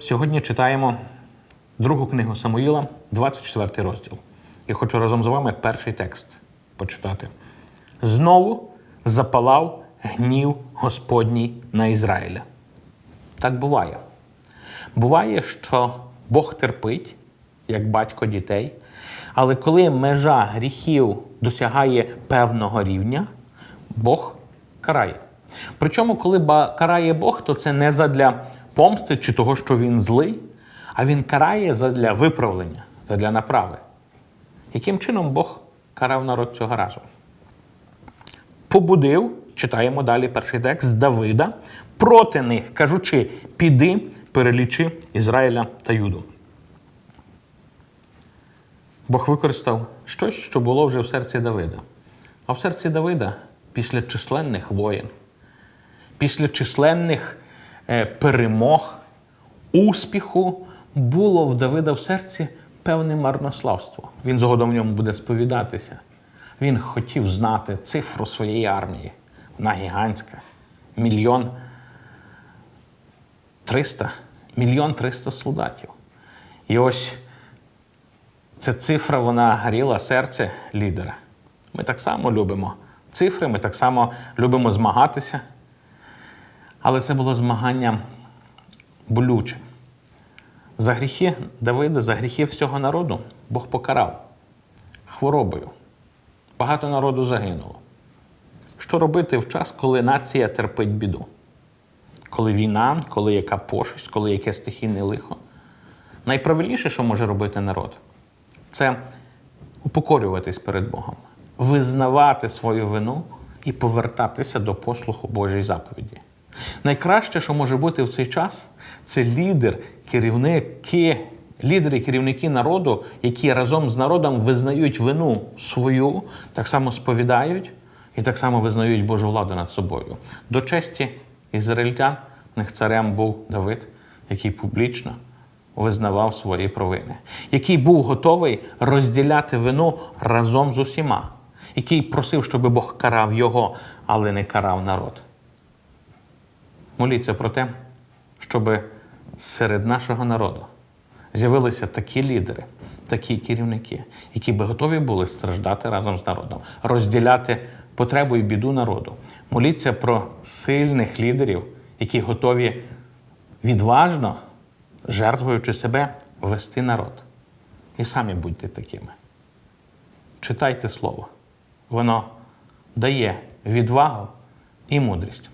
Сьогодні читаємо другу книгу Самуїла, 24 розділ. І хочу разом з вами перший текст почитати. Знову запалав гнів Господній на Ізраїля. Так буває. Буває, що Бог терпить, як батько дітей, але коли межа гріхів досягає певного рівня, Бог карає. Причому, коли карає Бог, то це не задля помсти чи того, що він злий, а він карає задля виправлення, задля направи. Яким чином Бог карав народ цього разу? Побудив, читаємо далі перший текст Давида, проти них, кажучи: піди, перелічи Ізраїля та Юду. Бог використав щось, що було вже в серці Давида. А в серці Давида після численних воєн, після численних перемог, успіху було в Давида в серці певне марнославство. Він згодом в ньому буде сповідатися. Він хотів знати цифру своєї армії. Вона гігантська. Мільйон триста, мільйон триста солдатів. І ось ця цифра, вона горіла серце лідера. Ми так само любимо цифри, ми так само любимо змагатися. Але це було змагання болюче. За гріхи Давида, за гріхи всього народу Бог покарав хворобою. Багато народу загинуло. Що робити в час, коли нація терпить біду? Коли війна, коли яка пошесть, коли яке стихійне лихо? Найправильніше, що може робити народ, це упокорюватись перед Богом, визнавати свою вину і повертатися до послуху Божої заповіді. Найкраще, що може бути в цей час, це лідер, керівники, лідери, керівники народу, які разом з народом визнають вину свою, так само сповідають і так само визнають Божу владу над собою. До честі ізраїльтян в них царем був Давид, який публічно визнавав свої провини, який був готовий розділяти вину разом з усіма, який просив, щоб Бог карав його, але не карав народ. Моліться про те, щоб серед нашого народу з'явилися такі лідери, такі керівники, які би готові були страждати разом з народом, розділяти потребу і біду народу. Моліться про сильних лідерів, які готові відважно, жертвуючи себе, вести народ. І самі будьте такими. Читайте слово. Воно дає відвагу і мудрість.